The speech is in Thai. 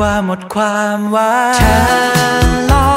ว่าหมดความหว่าเธอลอ